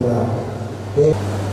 La.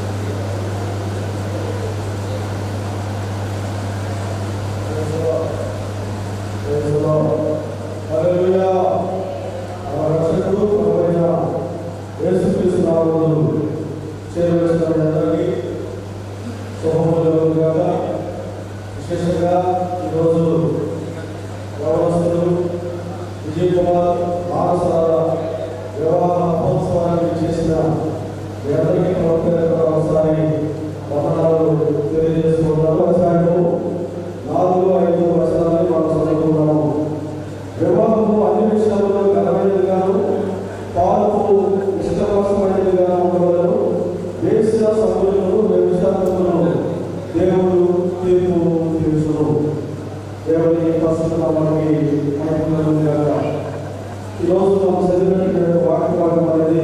దేవుని పరిస్థితులకి ఈరోజు మనం చదివినటువంటి వాక్యభాగం అనేది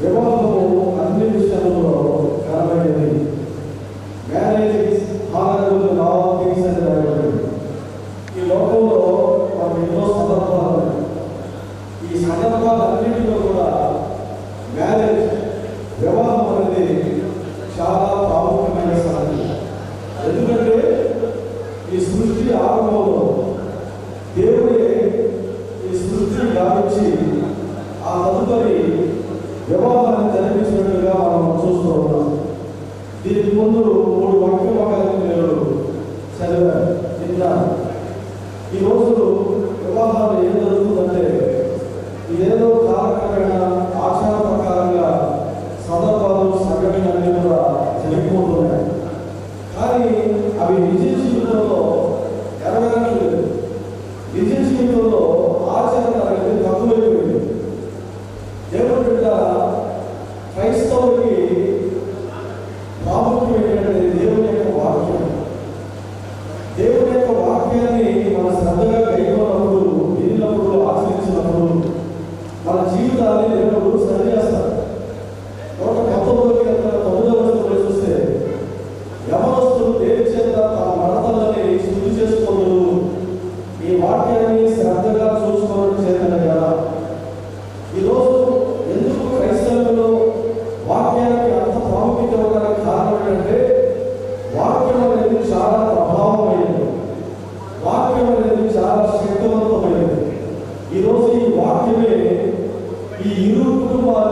వివాహము అన్ని విషయంలో కనబడేది. Marriage is honourable law of things అని రాయబడింది. ఈ లోకంలో మనం ఎన్నో సందర్భాలు ఈ సందర్భాలన్నింటిలో కూడా marriage E indo por uma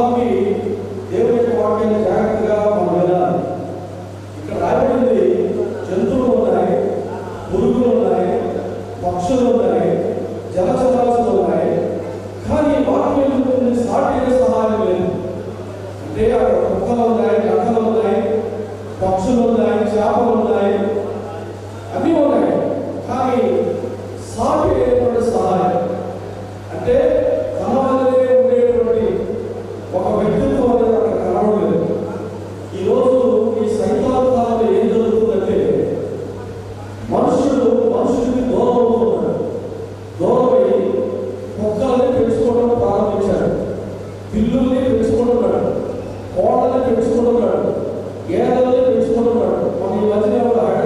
Salve! pode levar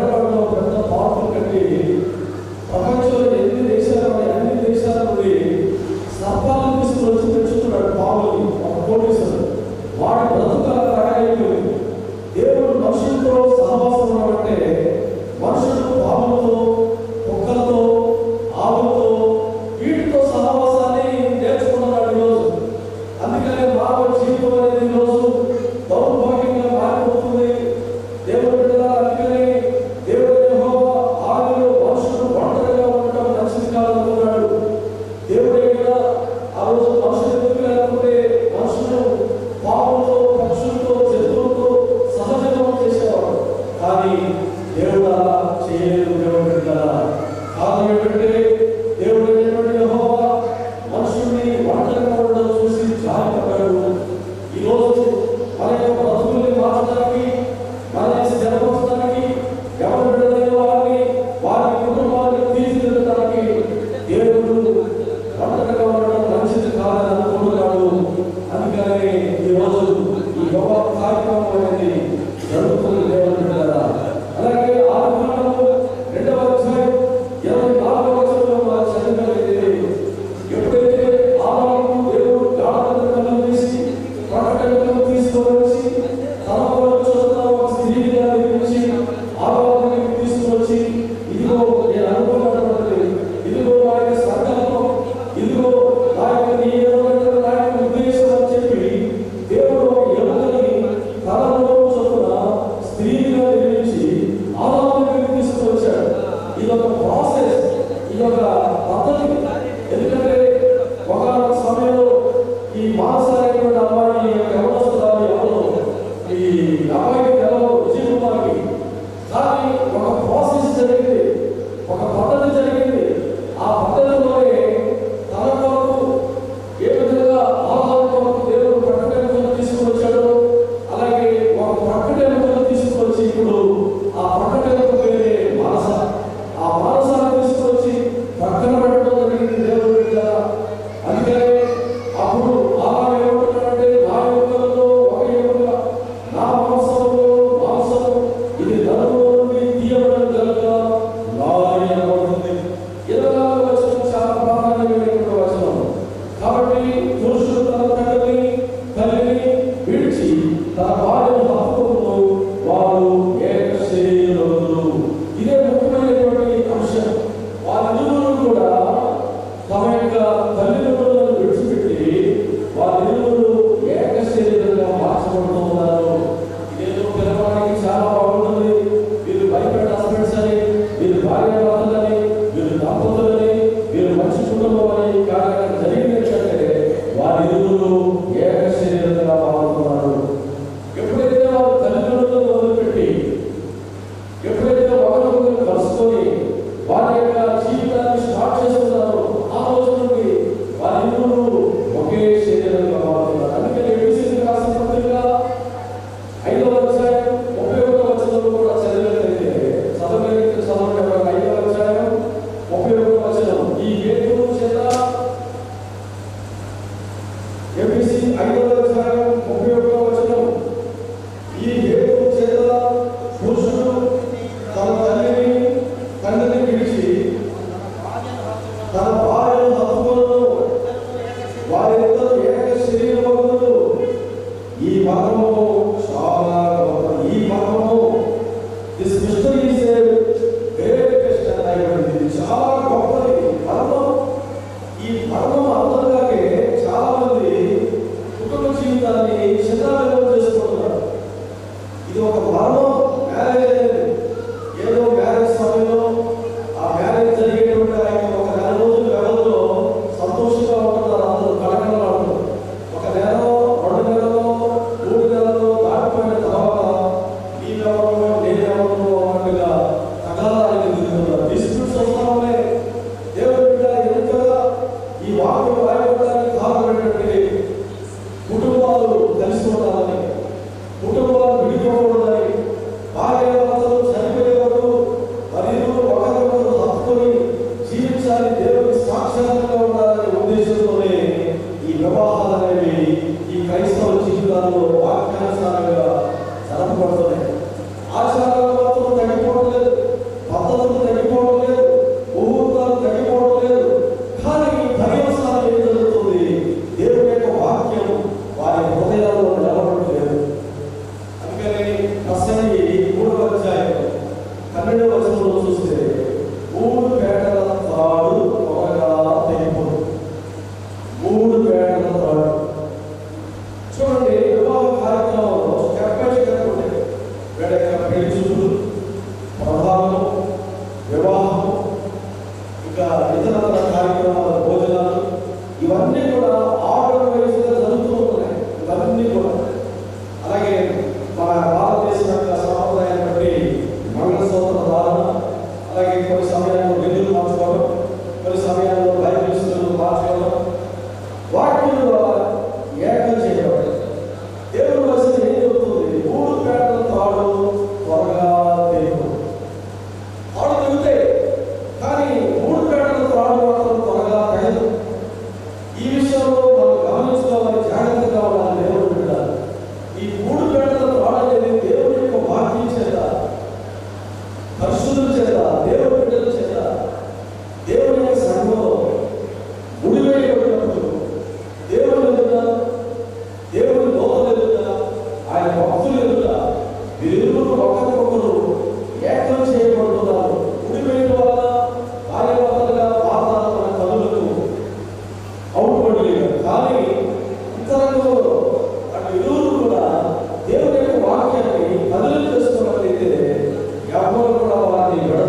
కూడా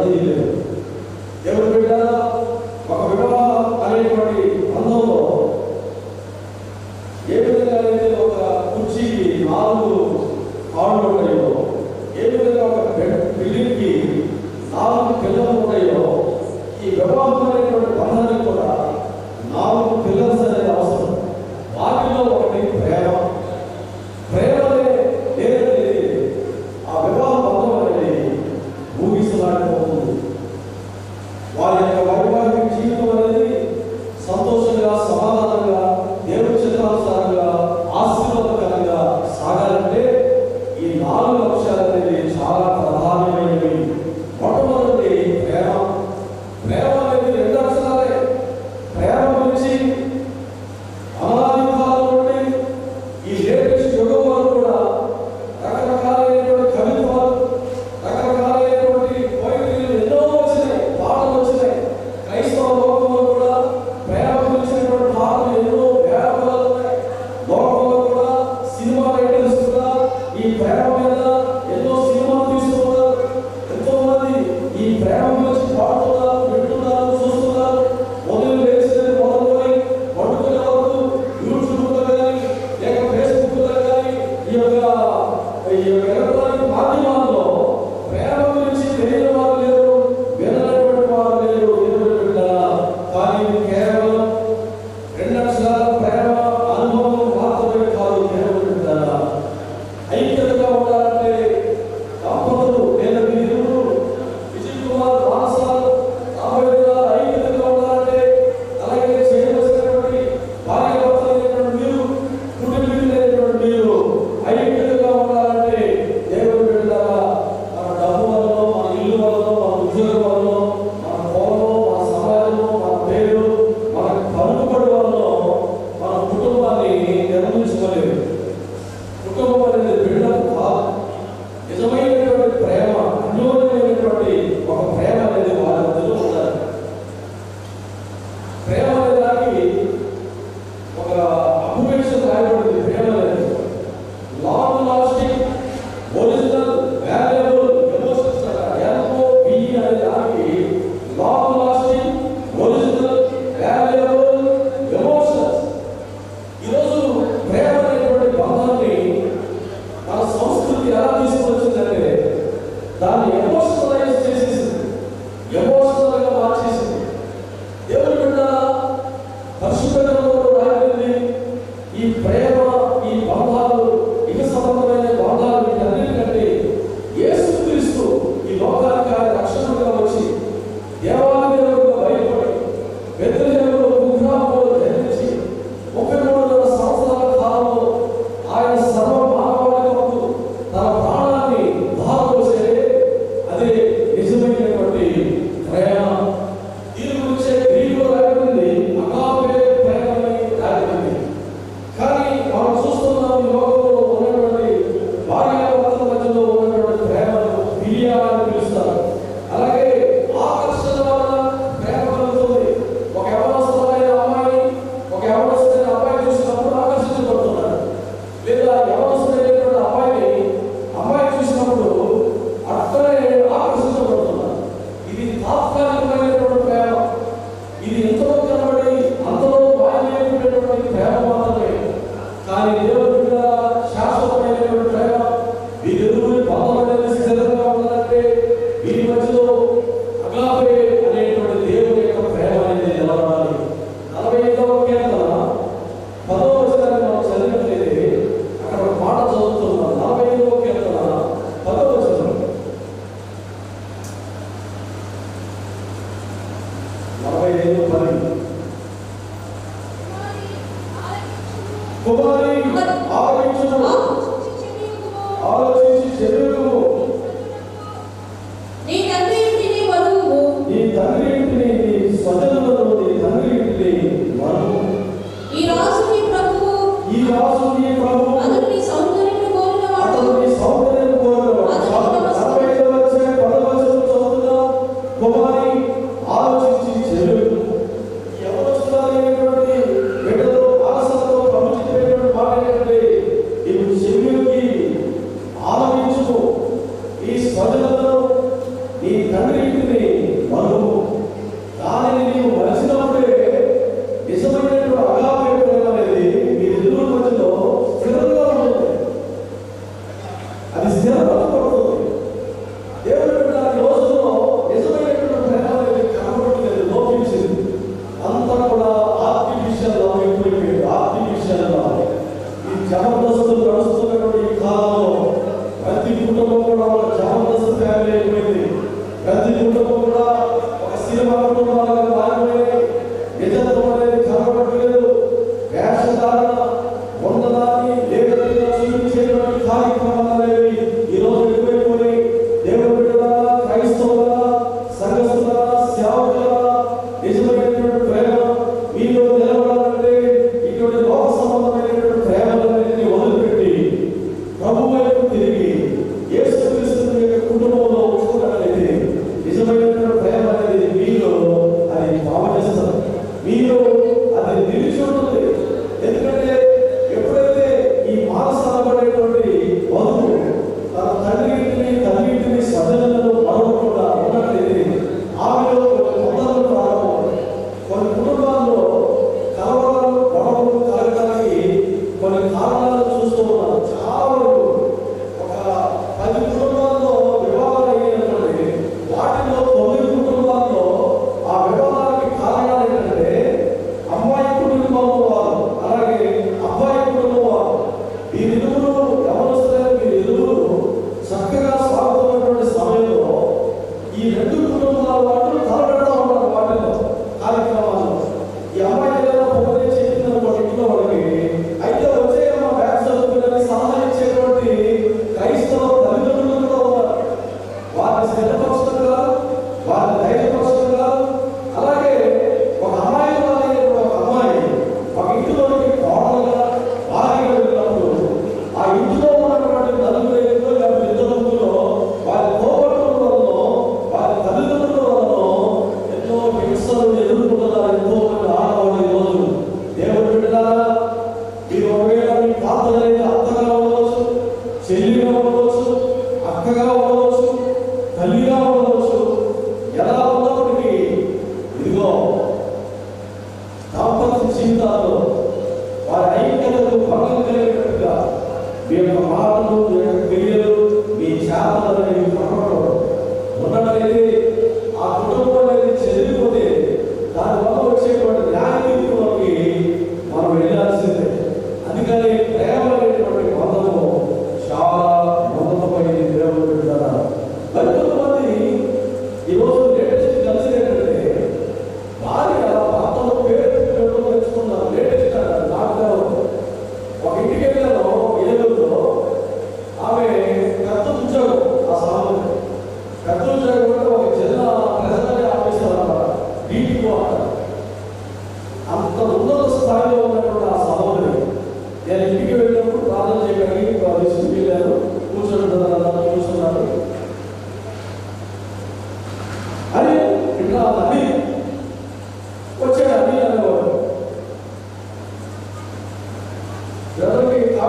కానీ మనం చూస్తున్నాం లోకంలో الله وتطهر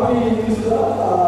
How you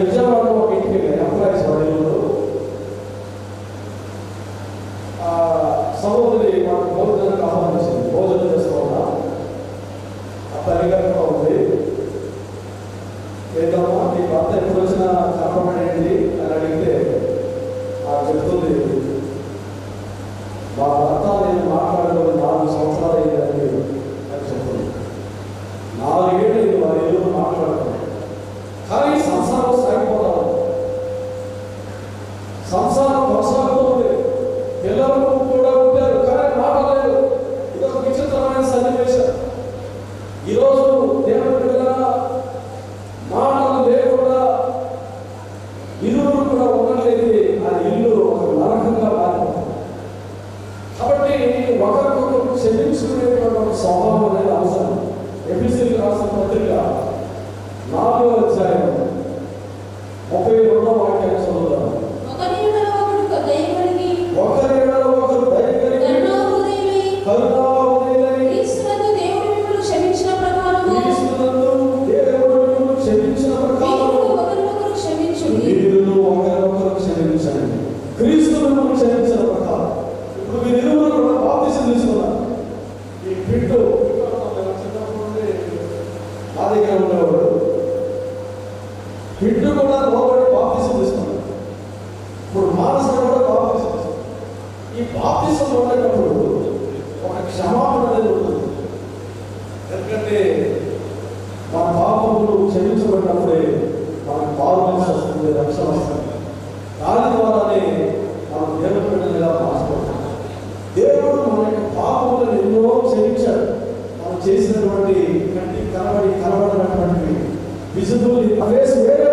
విజయవాడలో ఒక ఇంటికి వెళ్ళాను ఎంప్లాయీస్ వాడేళ్ళు సహోదరి మాకు భోజనానికి ఆహ్వానించింది భోజనం చేసుకోవాలా ఆ తల్లిగారితో ఉంది. లేదమ్మా నీకు భర్త ఎప్పుడు వచ్చినా కనపడేంటి కాబట్టి ఒకరికొకరు క్షమించుకునేటువంటి స్వభావం అనేది అవసరం. ఎపిసిల్ రాసిన పత్రిక నాలుగో అధ్యాయం ముప్పై రెండవ క్షమించబడినప్పుడే మనకు పాల్గొన వస్తుంది రక్షణ వస్తుంది. దాని ద్వారానే మనం దేవుని బిడ్డలుగా మార్చబడతాం దేవుడు మన యొక్క పాపములను ఎన్నో క్షమించాడు. మనం చేసినటువంటి కంటి కనబడి కనబడినటువంటి విజిబుల్ ఫేస్ వేరే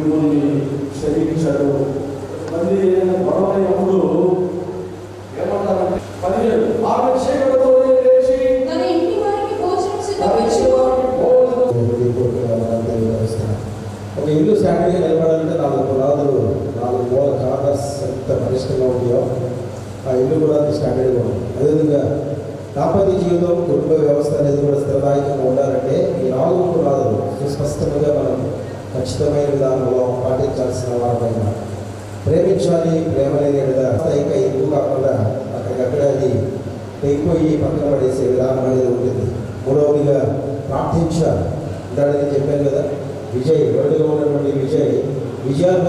మిమ్మల్ని క్షమించాడు మళ్ళీ ఏదైనా గొడవ అయినప్పుడు ఏమంటారంటే పదిహేడు ఆమె చీకటితో లేచి ఒక ఇల్లు శాంతిగా నిలబడాలంటే నాలుగు పునాదులు నాలుగు మూల కార్నర్స్ ఎంత పటిష్టంగా ఉంటాయో ఆ ఇల్లు కూడా అది స్టాండర్డ్గా ఉంది. అదేవిధంగా దాంపత్య జీవితం కుటుంబ వ్యవస్థ అనేది కూడా స్థిరదాయకంగా ఉండాలంటే ఈ నాలుగు పునాదులు సుస్పష్టంగా మనం ఖచ్చితమైన విధానంలో చేయాల్సిన వారమైన ప్రేమించాలి ప్రేమ లేని కదా ఇంకా ఎక్కువ కాకుండా అక్కడికక్కడ అది తెగిపోయి పక్కన పడేసే విధానం అనేది ఉంటుంది. మూడవదిగా ప్రార్థించాలి. ఇందాక చెప్పాను కదా విజయ్ వరడుగా ఉన్నటువంటి విజయ్ విజయాలు